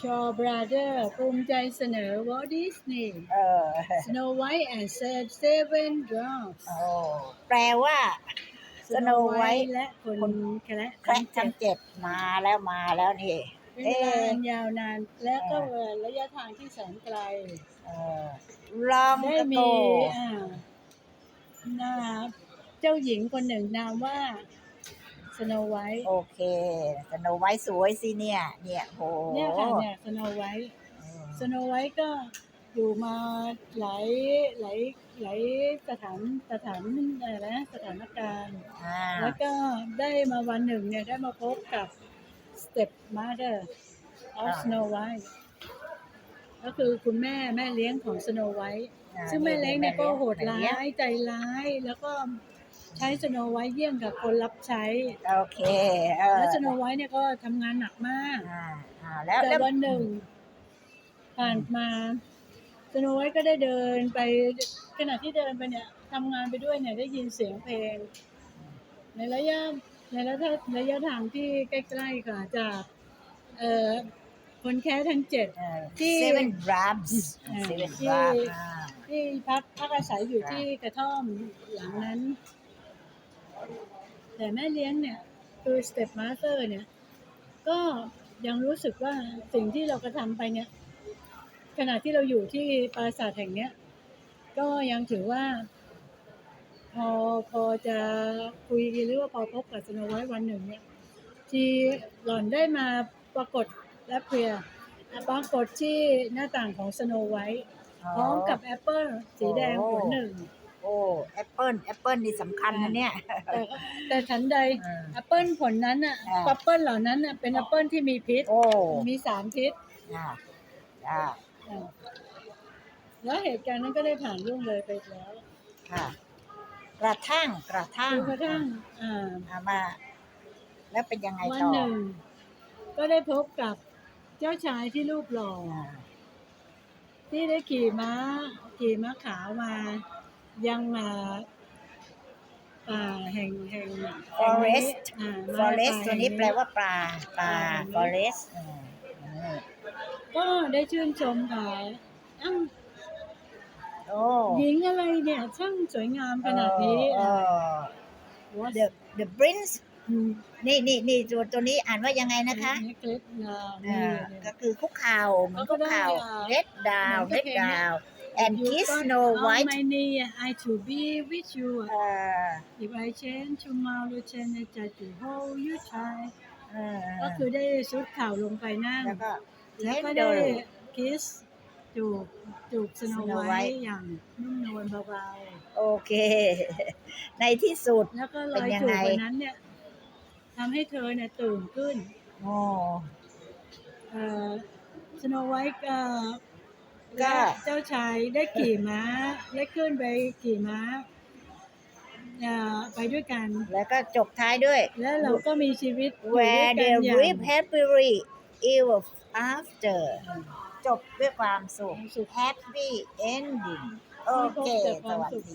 Shaw Brother ภูมิใจเสนอ Walt Disney เออ Snow White and Seven Dwarfs โอ้แปลว่า Snow White และคนคนแคระแคระทั้งเจ็ดมาแล้วมาแล้วนี่เป็นเวลาอันยาวนานและก็ระยะทางที่แสนไกลเออลองได้กระโตมีอ่านาเจ้าหญิงคนหนึ่งนามว่า Snow White โอเคสโนไว้สวยสิเนี่ย เนี่ยโหเนี่ยค่ะเนี่ย Snow White อืมสโนไวท์ก็อยู่มาหลายหลายหลายสถานสถานอะไรนะสถานการณ์อ่าแล้วก็ได้มาวันหนึ่งเนี่ยได้มาพบกับ Step Mother of Snow White ก็คือคุณแม่แม่เลี้ยงของ Snow White อ่าซึ่งแม่เลี้ยงเนี่ยก็โหดร้าแม่เลี้งยใจร้ายแล้วก็ ใช้ Snow White เยี่ยงกับคนรับใช้ โอเคเออแล้ว Snow White เนี่ยก็ทำงานหนักมาก อ่าอ่าแล้วแต่แล้ววันหนึ่ง ผ่านมาสโนไวท์ก็ได้เดินไปขณะที่เดินไปเนี่ยทำงานไปด้วยเนี่ยได้ยินเสียงเพลง ในระยะในระยะระยะทางที่ใกล้ๆค่ะจาก เอ่อคนแค่ทั้งเจ็ดเออที่ seven drums อ่า seven ที่ drums อ่าที่พักพักอาศัยอยู่ที่กระท่อมหลังนั้น แต่แม่เลี้ยงเนี่ย คือสเต็ปมาสเตอร์เนี่ย ก็ยังรู้สึกว่าสิ่งที่เรากระทำไปเนี่ย ขณะที่เราอยู่ที่ปราสาทแห่งเนี้ย ก็ยังถือว่า พอพอจะคุยหรือว่าพอพบกับสโนไวท์วันหนึ่งเนี่ยที่หล่อนได้มาปรากฏและเพลียปรากฏที่หน้าต่างของสโนไวท์พร้อมกับแอปเปิลสีแดงผลหนึ่ง โอ้แอปเปิลแอปเปิลนี่สำคัญนะเนี่ย แต่ก็แต่ทันใดอืมแอปเปิลผลนั้นอะอ่า แอปเปิลเหล่านั้นอะเป็นแอปเปิลที่มีพิษ โอ้มีสารพิษอ่าอ่าอ่าแล้วเหตุการณ์นั้นก็ได้ผ่านล่วงเลยไปแล้วค่ะ กระทั่งกระทั่งจนกระทั่งอ่า อ่ามา แล้วเป็นยังไงวันต่อหนึ่ง ก็ได้พบกับเจ้าชายที่รูปหล่อ อ่าที่ได้ขี่ม้า ขี่ม้าขาวมา ยังมาป่าแห่งแห่ง forest อ่ามา forest ป่าตัวนี้ห่งแปลว่าปลาปลาอ่า forest อืมอืมก็ได้ชื่นชมค่ะอ้าวโอ้ หญิงอะไรเนี่ยช่างสวยงามขนาดนี้เออว่า the the prince นี่นี่นี่ตัวตัวนี้อ่านว่ายังไงนะคะเล็กๆนะอ่านี่ ก็คือคุกเข่าเหมือนเขาก็คุกเข่าได้อ่า red down เหมือน red กับเพลงเนี่ย down and kiss Snow On White my knee I to be with you เอ่อ if I change tomorrow change I try to hold you tight เออก็คือได้ซุดเข่าลงไปนั่ง แล้วก็ แล้วก็เดได้อคิสจูบจูบสโน Snow ไว White ท์อย่างนุ่มนวลเบาโอเค ในที่สุด ๆแล้วก็รเป็อนยยังจูบไง วันนั้นเนี่ยทำให้เธอเนี่ยตื่นขึ้น โอ้ เอ่อสโนไวท์ ก็ก็และเจ้าชายได้ขี่ม้าได้ขึ้นไปขี่ม้าเอ่อไปด้วยกัน แล้วก็จบท้ายด้วย แล้วเราก็มีชีวิตอยู่ด้วย where กัน they อย่าง live happily ever after จบด้วยความสุข happy ending โอเคมีพบแต่คสวามวัสสุขดี